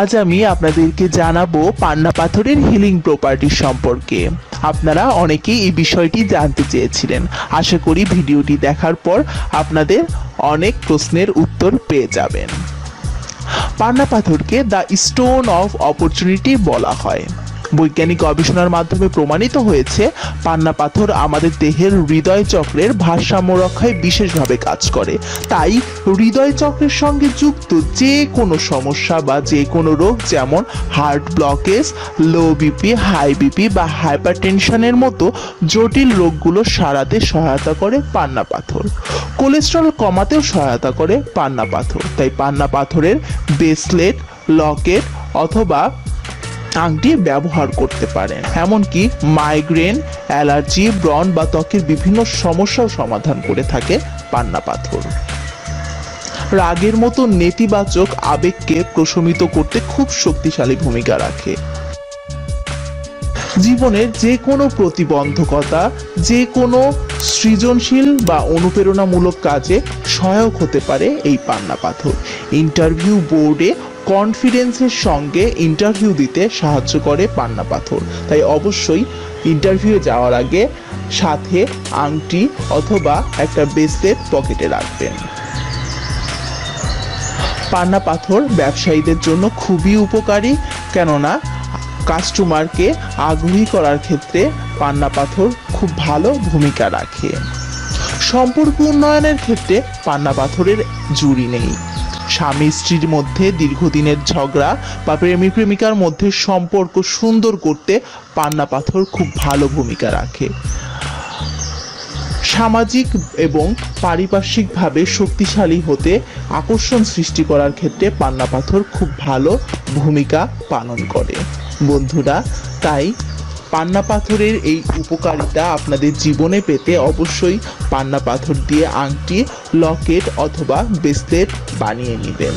আজ আমি আপনাদেরকে জানাব পান্না পাথরের হিলিং প্রপার্টি সম্পর্কে। আপনারা অনেকেই এই বিষয়টি জানতে চেয়েছিলেন। আশা করি ভিডিওটি দেখার পর আপনাদের অনেক প্রশ্নের উত্তর পেয়ে যাবেন। পান্না পাথরকে দ্য স্টোন অফ অপরচুনিটি বলা হয়। বৈজ্ঞানিক গবেষণার মাধ্যমে প্রমাণিত হয়েছে, পান্না পাথর আমাদের দেহের হৃদয় চক্রের ভারসাম্য রক্ষায় বিশেষভাবে কাজ করে। তাই হৃদয় চক্রের সঙ্গে যুক্ত যে কোনো সমস্যা বা যে কোনো রোগ যেমন heart blockage, low BP, high BP বা হাইপারটেনশনের মতো জটিল রোগগুলো সারাতে সহায়তা করে পান্না পাথর। কোলেস্ট্রল কমাতেও সহায়তা করে পান্না পাথর। তাই পান্না পাথরের ব্রেসলেট, লকেট অথবা আংটি ব্যবহার করতে পারেন। এমনকি মাইগ্রেন অ্যালার্জি ব্রণ বা ত্বকের বিভিন্ন সমস্যাও সমাধান করে থাকে পান্না পাথর। রাগের মতো নেতিবাচক আবেগকে প্রশমিত করতে খুব শক্তিশালী ভূমিকা রাখে। জীবনের যে কোনো প্রতিবন্ধকতা, যে কোনো সৃজনশীল বা অনুপ্রেরণামূলক কাজে সহায়ক হতে পারে এই পান্না পাথর। ইন্টারভিউ বোর্ডে কনফিডেন্সের সঙ্গে ইন্টারভিউ দিতে সাহায্য করে পান্না পাথর। তাই অবশ্যই ইন্টারভিউ যাওয়ার আগে সাথে আংটি অথবা একটা ব্রেসলেট পকেটে রাখবেন। পান্না পাথর ব্যবসায়ীদের জন্য খুবই উপকারী, কেননা কাস্টমারকে আগ্রহী করার ক্ষেত্রে পান্না পাথর খুব ভালো ভূমিকা রাখে। সম্পর্ক উন্নয়নের ক্ষেত্রে পান্না পাথরের জুড়ি নেই। স্বামী স্ত্রীর মধ্যে দীর্ঘদিনের ঝগড়া বা প্রেমিক প্রেমিকার মধ্যে সম্পর্ক সুন্দর করতে পান্না পাথর খুব ভালো ভূমিকা রাখে। সামাজিক এবং পারিপার্শ্বিকভাবে শক্তিশালী হতে আকর্ষণ সৃষ্টি করার ক্ষেত্রে পান্না পাথর খুব ভালো ভূমিকা পালন করে। বন্ধুরা, তাই পান্না পাথরের এই উপকারিতা আপনাদের জীবনে পেতে অবশ্যই পান্না পাথর দিয়ে আংটি লকেট অথবা ব্রেসলেট বানিয়ে নেবেন।